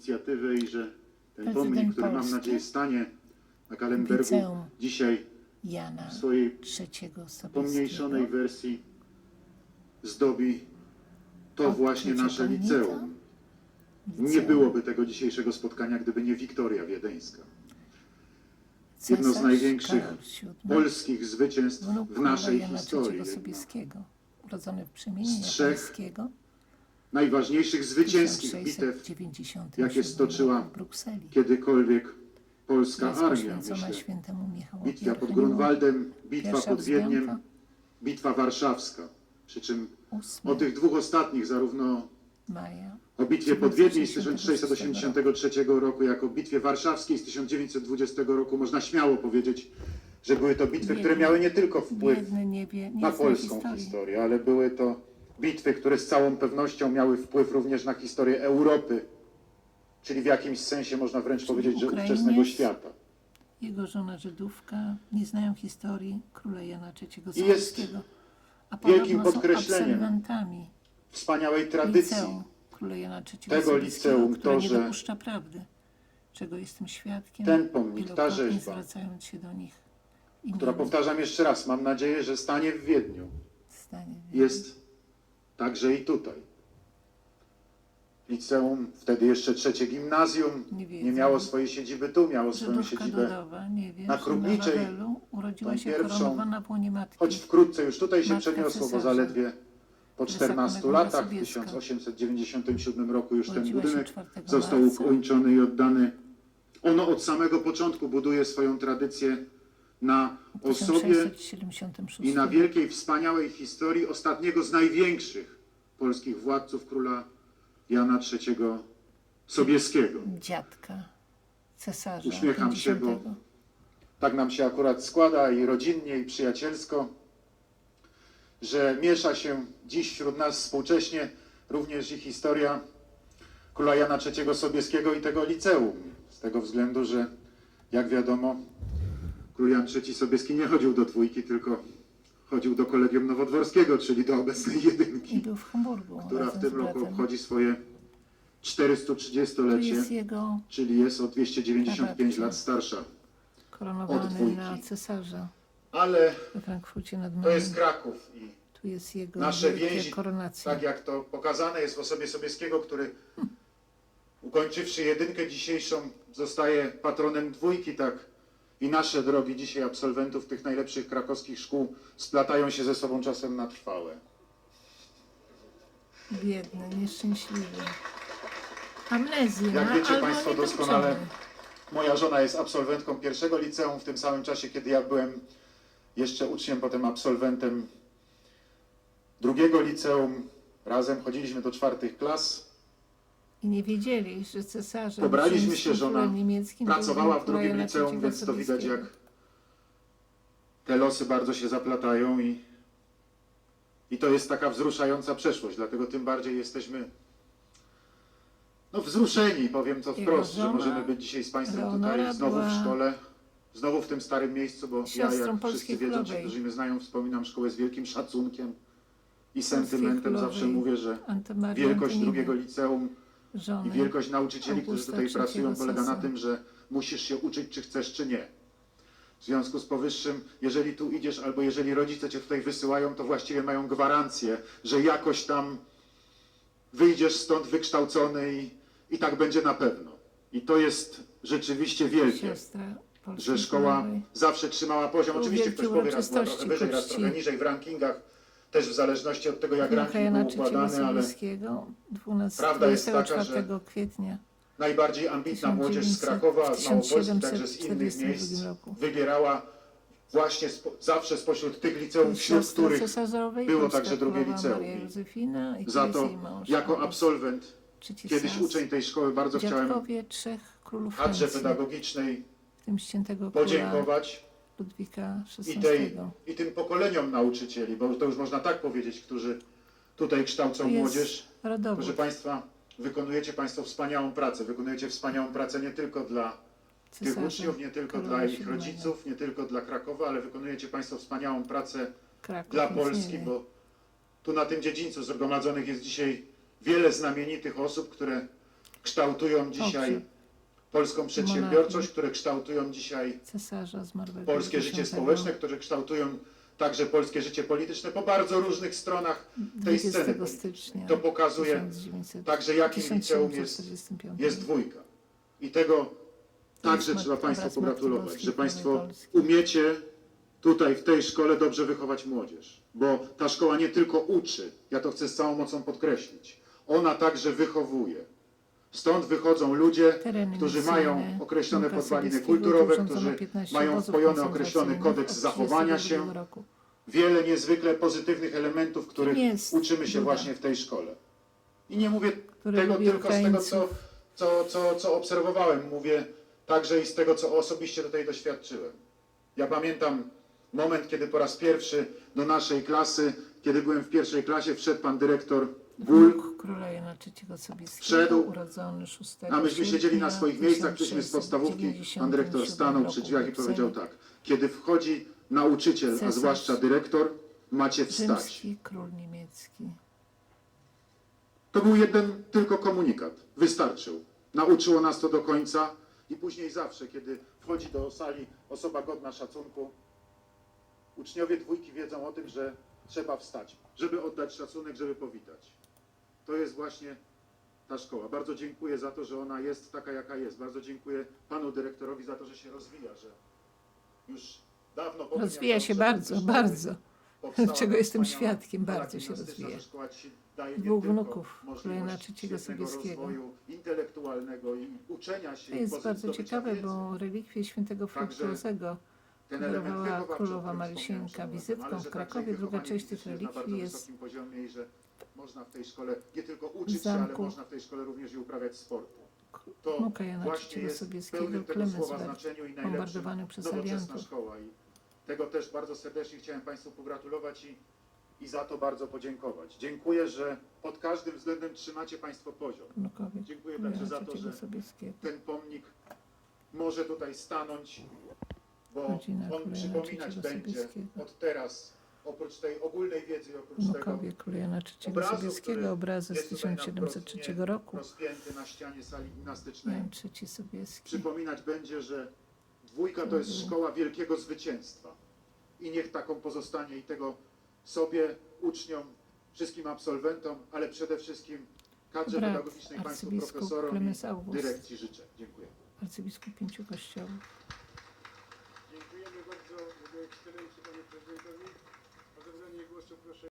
inicjatywę i że ten Prezydent pomnik, który mam Polski. nadzieję stanie na Kalembergu Liceum dzisiaj Jana w swojej III pomniejszonej Sobieskiego. wersji zdobi to Od właśnie nasze Trzeciokolnika? liceum. Nie Liceum. byłoby tego dzisiejszego spotkania, gdyby nie Wiktoria Wiedeńska. jedno z Cesarz największych Karol VII, polskich zwycięstw w naszej Jana historii. III Sobieskiego, urodzony w przemienie Z trzech najważniejszych zwycięskich bitew, 1690 jakie stoczyła kiedykolwiek polska armia. Myślę, bitwa pod. Grunwaldem, bitwa pod Wiedniem, bitwa warszawska. Przy czym o tych dwóch ostatnich, zarówno o bitwie pod Wiedniem z 1683 1683 roku, jak o bitwie warszawskiej z 1920 roku, można śmiało powiedzieć, że były to bitwy, które miały nie tylko wpływ na polską historię, ale były to bitwy, które z całą pewnością miały wpływ również na historię Europy, czyli w jakimś sensie można wręcz powiedzieć, że Ukrainiec? ówczesnego świata. Jego żona Żydówka nie znają historii króla Jana III I jest Sobieskiego. A wielkim podkreśleniem Wspaniałej tradycji liceum króla Jana III tego Sobieskiego, liceum, to, nie że dopuszcza prawdy, czego jestem świadkiem, ten pomnik, ta rzeźba, zwracając się do nich która powtarzam jeszcze raz, mam nadzieję, że stanie w Wiedniu, w stanie jest także i tutaj. Liceum, wtedy jeszcze trzecie gimnazjum, Nie nie miało swojej siedziby tu, miało swoją siedzibę, Dodowa, nie wiem, na Krupniczej, na Wawelu urodziła się pierwszą, choć wkrótce już tutaj się Matka przeniosło, bo cesarza. zaledwie po 14 Wysakonego latach, w Sobieska. 1897 roku już ten budynek 4 został ukończony i oddany. Ono od samego początku buduje swoją tradycję na osobie 1676 i na wielkiej, wspaniałej historii ostatniego z największych polskich władców, króla Jana III Sobieskiego. dziadka cesarza Uśmiecham się, bo 50. tak nam się akurat składa i rodzinnie, i przyjacielsko, że miesza się dziś wśród nas współcześnie również i historia króla Jana III Sobieskiego i tego liceum. Z tego względu, że jak wiadomo, Jan III Sobieski nie chodził do dwójki, tylko chodził do kolegium nowodworskiego, czyli do obecnej I jedynki, był w Hamburgu. która razem w tym z roku bratem. obchodzi swoje Tu 430-lecie, jest jego czyli jest o 295 Babcia. lat starsza. Od koronowany dwójki. na cesarza Ale we Frankfurcie nad to jest Kraków i Tu jest jego Nasze wielkie więzi, koronacja. tak jak to pokazane jest w osobie Sobieskiego, który ukończywszy jedynkę dzisiejszą zostaje patronem dwójki, tak i nasze drogi dzisiaj absolwentów tych najlepszych krakowskich szkół splatają się ze sobą czasem na trwałe. Biedny, nieszczęśliwy. Amnezja, Jak wiecie albo Państwo doskonale, moja żona jest absolwentką pierwszego liceum w tym samym czasie, kiedy ja byłem jeszcze uczniem, potem absolwentem drugiego liceum. Razem chodziliśmy do czwartych klas. I nie wiedzieli, że cesarzem Pobraliśmy się, królem niemieckim Pracowała w drugim liceum, więc to widać jak te losy bardzo się zaplatają i, i to jest taka wzruszająca przeszłość, dlatego tym bardziej jesteśmy no wzruszeni, powiem to wprost, że żona możemy być dzisiaj z Państwem tutaj znowu w szkole, znowu w tym starym miejscu, bo ja jak wszyscy wiedzą, ci, którzy mnie znają, wspominam szkołę z wielkim szacunkiem i sentymentem, zawsze mówię, że wielkość drugiego liceum żony. i wielkość nauczycieli, którzy tutaj pracują, polega na tym, że musisz się uczyć, czy chcesz, czy nie. W związku z powyższym, jeżeli tu idziesz, albo jeżeli rodzice cię tutaj wysyłają, to właściwie mają gwarancję, że jakoś tam wyjdziesz stąd wykształcony i, i tak będzie na pewno. I to jest rzeczywiście wielkie, że szkoła zawsze trzymała poziom. Oczywiście ktoś powie raz wyżej, raz trochę niżej w rankingach, też w zależności od tego, jak ranking był układany, ale Sobieskiego 12, Prawda jest taka, 24 że kwietnia. najbardziej ambitna młodzież z Krakowa, z Małopolski, także z innych 1742 miejsc wybierała właśnie spo, zawsze spośród tych liceów, wśród których było także drugie liceum. Za to jako absolwent, kiedyś uczeń tej szkoły, bardzo chciałem kadrze pedagogicznej podziękować Ludwika i, XVI. tej, i tym pokoleniom nauczycieli, bo to już można tak powiedzieć, którzy tutaj kształcą jest młodzież. Rodowód. Proszę Państwa, wykonujecie Państwo wspaniałą pracę. Wykonujecie wspaniałą pracę nie tylko dla tych uczniów, nie tylko dla ich rodziców, nie tylko dla Krakowa, ale wykonujecie Państwo wspaniałą pracę Kraków, dla Polski, bo tu na tym dziedzińcu zgromadzonych jest dzisiaj wiele znamienitych osób, które kształtują dzisiaj Owszem. Polską przedsiębiorczość, które kształtują dzisiaj Cesarza zmarłego. polskie życie 10. społeczne, które kształtują także polskie życie polityczne po bardzo różnych stronach tej 20 sceny. To pokazuje 1900 także jakim liceum jest, 1745. jest dwójka. I tego także trzeba Państwu pogratulować, że Państwo umiecie tutaj w tej szkole dobrze wychować młodzież. Bo ta szkoła nie tylko uczy, ja to chcę z całą mocą podkreślić, ona także wychowuje. Stąd wychodzą ludzie, Tereny którzy misyjne mają określone podwaliny kulturowe, którzy 15 mają obozów wpojony określony koncentracyjnych kodeks od zachowania 32 się, roku. wiele niezwykle pozytywnych elementów, których jest uczymy się Duda? właśnie w tej szkole. I nie mówię Który tego lubi tylko z tego, co, Ukraińców. co, co, co obserwowałem, mówię także i z tego, co osobiście tutaj doświadczyłem. Ja pamiętam moment, kiedy po raz pierwszy do naszej klasy, kiedy byłem w pierwszej klasie, wszedł pan dyrektor Gul, Wnuk króla Jana III Sobieskiego, Wszedł, urodzony 6 a myśmy siedzieli na swoich miejscach, przyszliśmy z podstawówki, pan 1697 dyrektor stanął przy drzwiach i powiedział tak, kiedy wchodzi nauczyciel, a zwłaszcza dyrektor, macie wstać. Rzymski król niemiecki. To był jeden tylko komunikat. Wystarczył. Nauczyło nas to do końca i później zawsze, kiedy wchodzi do sali osoba godna szacunku, uczniowie dwójki wiedzą o tym, że trzeba wstać, żeby oddać szacunek, żeby powitać. To jest właśnie ta szkoła. Bardzo dziękuję za to, że ona jest taka, jaka jest. Bardzo dziękuję panu dyrektorowi za to, że się rozwija, że już dawno Rozwija się bardzo, bardzo. czego jestem świadkiem, hala bardzo się rozwija. Dwóch wnuków III świetnego Sobieskiego. intelektualnego i uczenia się To jest bardzo ciekawe, bo relikwie świętego Fruktozego O królowa wspomniałem, wizytką w Krakowie. Druga część tych relikwii jest wysokim poziomie i że można w tej szkole nie tylko uczyć się, ale zamku można w tej szkole również i uprawiać sport. To wnuka Jana właśnie III jest Sobieskiego, pełnym tego słowa Klemensberg, znaczeniu i najlepszym bombardowany przez nowoczesna aliantów. szkoła i tego też bardzo serdecznie chciałem Państwu pogratulować i, i za to bardzo podziękować. Dziękuję, że pod każdym względem trzymacie Państwo poziom. Wnukowie Dziękuję także za to, III że Sobieskiego. ten pomnik może tutaj stanąć, bo Rodzina on przypominać będzie od teraz, oprócz tej ogólnej wiedzy oprócz tego Wnukowie króla Jana III obrazu, Sobieskiego, obrazy z jest tutaj na 1703 wprost roku. rozpięty na ścianie sali gimnastycznej, Jan III Sobieski. przypominać będzie, że dwójka to jest szkoła wielkiego zwycięstwa. I niech taką pozostanie i tego sobie, uczniom, wszystkim absolwentom, ale przede wszystkim kadrze Brat pedagogicznej, Państwu arcybiskup profesorom Klemens i August. dyrekcji życzę. Dziękuję. Arcybiskup pięciu kościołów. Ekscelencji Panie Prezydentowi. O zabranie głosu proszę